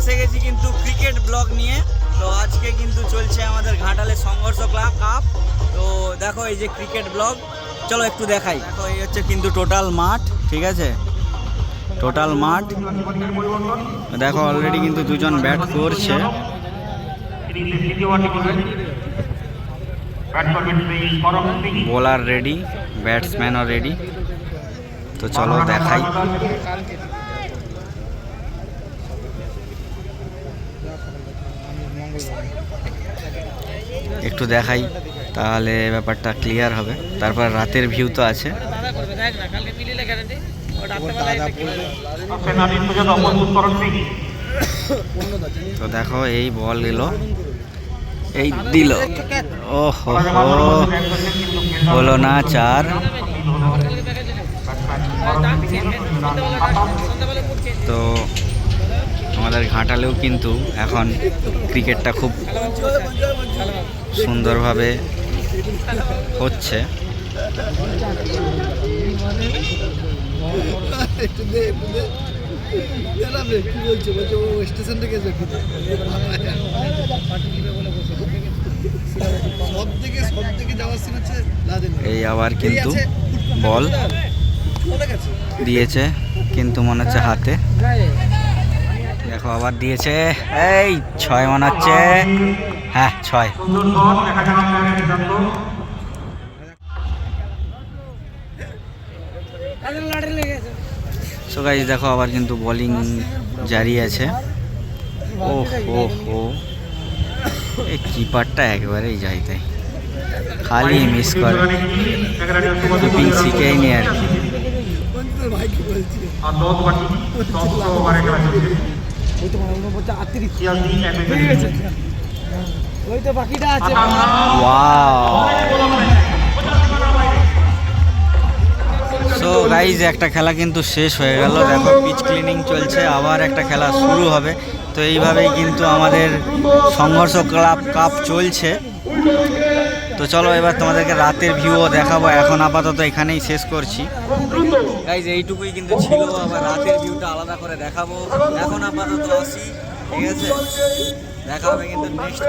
এসে গেছি কিন্তু ক্রিকেট ব্লগ নিয়ে। তো আজকে কিন্তু চলছে আমাদের ঘাটালের সংঘর্ষ ক্লাব, কাপ। তো দেখো এই যে ক্রিকেট ব্লগ চলো একটু দেখাই। দেখো, এই হচ্ছে কিন্তু টোটাল মাঠ, ঠিক আছে? টোটাল মাঠ। দেখো অলরেডি কিন্তু দুজন ব্যাট করছে। বোলার রেডি ব্যাটসম্যানও রেডি তো চলো দেখাই। একটু দেখাই, তাহলে ব্যাপারটা ক্লিয়ার হবে। তারপর রাতের ভিউ তো আছে। তো দেখো, এই বল এলো। এই দিল। ও হো, হলো না চার। তো আমাদের ঘাটালেও কিন্তু এখন ক্রিকেটটা খুব সুন্দরভাবে হচ্ছে। এই আবার কিন্তু বল দিয়েছে, কিন্তু মনে হচ্ছে হাতে। দেখো, আবার দিয়েছে। এই, ছয় মনে হচ্ছে হ্যাঁ ছয়। সো গাইজ দেখো, আবার কিন্তু বোলিং জারি আছে। ও হো হো এই কিপারটা একেবারেই যাই তাই খালি মিস করে। কিপিং শিখেইনি আর কি। তোর ভাই কি বলছে ওই তো বাকিটা আছে। সো গাইজ একটা খেলা কিন্তু শেষ হয়ে গেল। দেখো পিচ ক্লিনিং চলছে। আবার একটা খেলা শুরু হবে। তো এইভাবেই কিন্তু আমাদের সংঘর্ষ ক্লাব কাপ চলছে। তো চলো এবার তোমাদেরকে রাতের ভিউও দেখাবো। এখন আপাতত এখানেই শেষ করছি। গাইজ এইটুকুই কিন্তু ছিল, আবার রাতের ভিউটা আলাদা করে দেখাবো। এখন আপাতত আসি, ঠিক আছে? দেখা হবে কিন্তু নেক্সট